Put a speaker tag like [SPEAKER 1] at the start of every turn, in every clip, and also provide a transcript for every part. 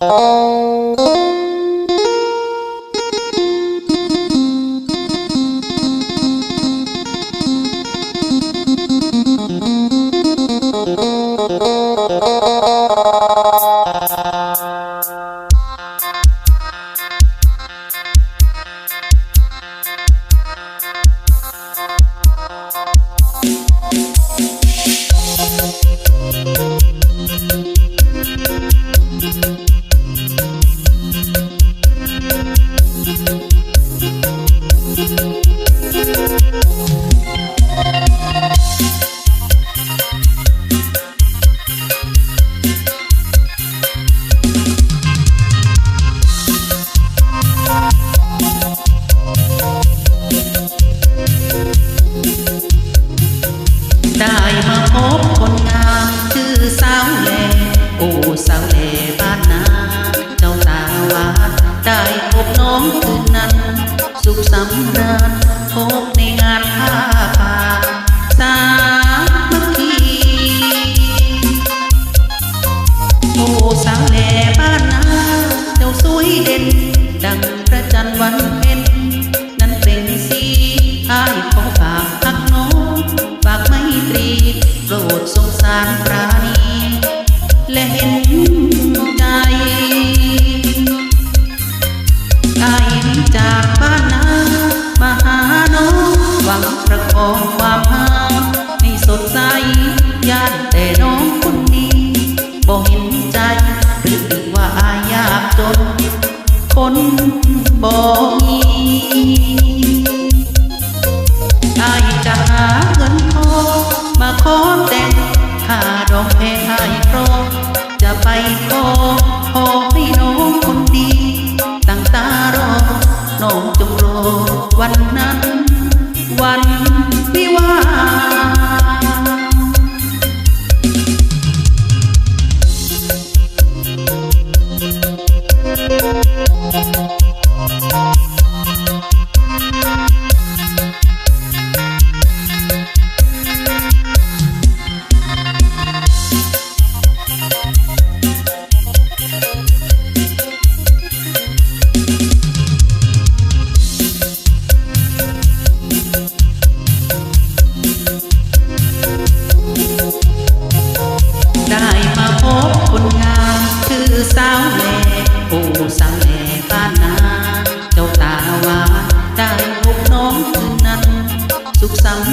[SPEAKER 1] ได้ โอ้สาวแลบ้านนาเจ้าตาวาดได้พบน้องคืนนั้น สุขสำราญพบในงานผ้าป่าสามัคคีโอ้สาวแลบ้านนาเจ้าสวยเด่น ดังพระจันทร์วันเพ็ญนั้นเป็นสีอ้ายขอฝากพักน้องฝากไม่ตรีโปรดสงสารปราณี และเห็นใจไอ้จากบ้านนามาหาน้องหวังประคองความหาให้สดใสย่านแต่น้องคนนี้บ่เห็นใจหรือว่าอายยากจนคนบ่มี จ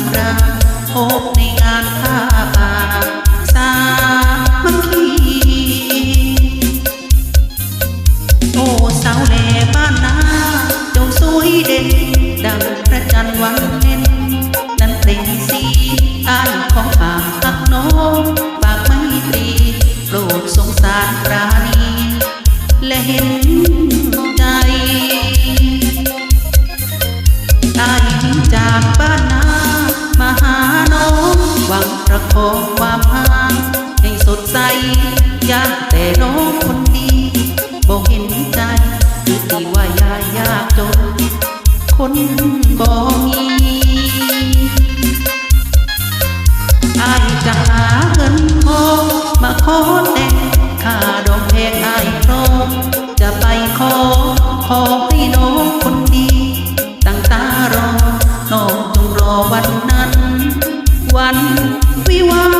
[SPEAKER 1] ำราพบในงานผ้าป่าสามัคคีโอ้สาวแหล่บ้านนาเจ้าสวยเด่น ดังพระจันทร์วันเพ็ญนั้นเปล่งสีอ้ายของฝากหักน้องฝากไมตรีโปรดสงสารปราณีและเห็นใจอาย ประคองความห่างให้สดใส อยากแต่น้องคนดีบอกเห็นใจหรือตีว่ายายยากจน คนบ่ We want